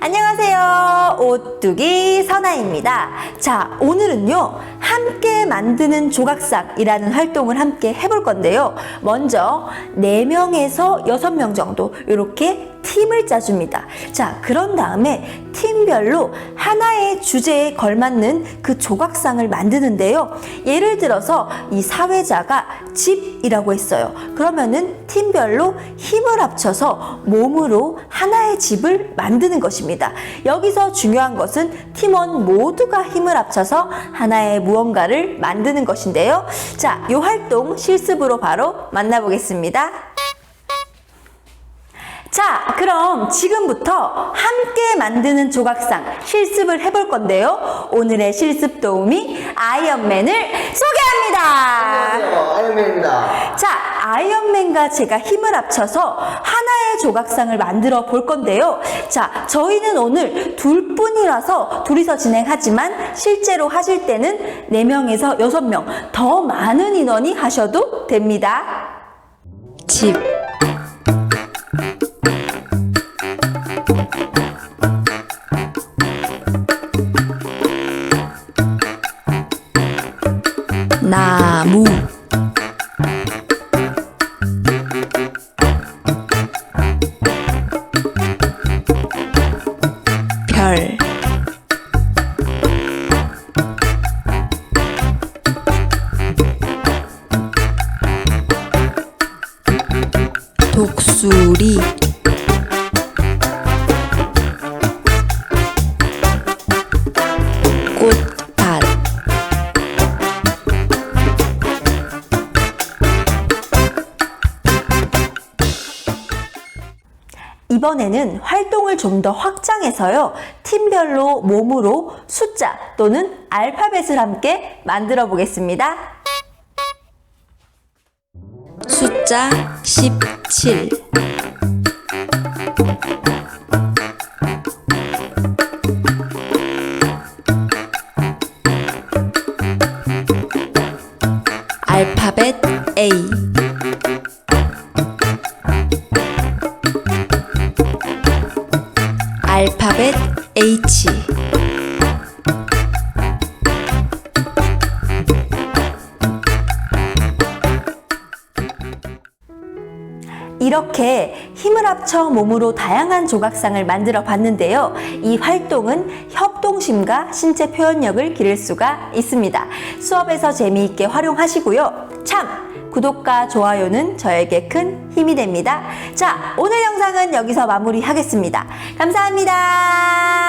안녕하세요. 오뚜기 선아입니다. 자, 오늘은요, 함께 만드는 조각상이라는 활동을 함께 해볼 건데요. 먼저, 4명에서 6명 정도, 이렇게 팀을 짜줍니다. 자, 그런 다음에 팀별로 하나의 주제에 걸맞는 그 조각상을 만드는데요. 예를 들어서 이 사회자가 집이라고 했어요. 그러면은 팀별로 힘을 합쳐서 몸으로 하나의 집을 만드는 것입니다. 여기서 중요한 것은 팀원 모두가 힘을 합쳐서 하나의 무언가를 만드는 것인데요. 자, 이 활동 실습으로 바로 만나보겠습니다. 자, 그럼 지금부터 함께 만드는 조각상 실습을 해볼 건데요. 오늘의 실습 도우미 아이언맨을 소개합니다. 안녕하세요 아이언맨입니다 자, 아이언맨과 제가 힘을 합쳐서 하나의 조각상을 만들어 볼 건데요. 자, 저희는 오늘 둘 뿐이라서 둘이서 진행하지만 실제로 하실 때는 4명에서 6명 더 많은 인원이 하셔도 됩니다. 집. 나무. 별 독수리 이번에는 활동을 좀 더 확장해서요. 팀별로 몸으로 숫자 또는 알파벳을 함께 만들어 보겠습니다. 숫자 17 알파벳 A 알파벳 H 이렇게 힘을 합쳐 몸으로 다양한 조각상을 만들어 봤는데요. 이 활동은 협동심과 신체 표현력을 기를 수가 있습니다. 수업에서 재미있게 활용하시고요. 참! 구독과 좋아요는 저에게 큰 힘이 됩니다. 자, 오늘 영상은 여기서 마무리하겠습니다. 감사합니다.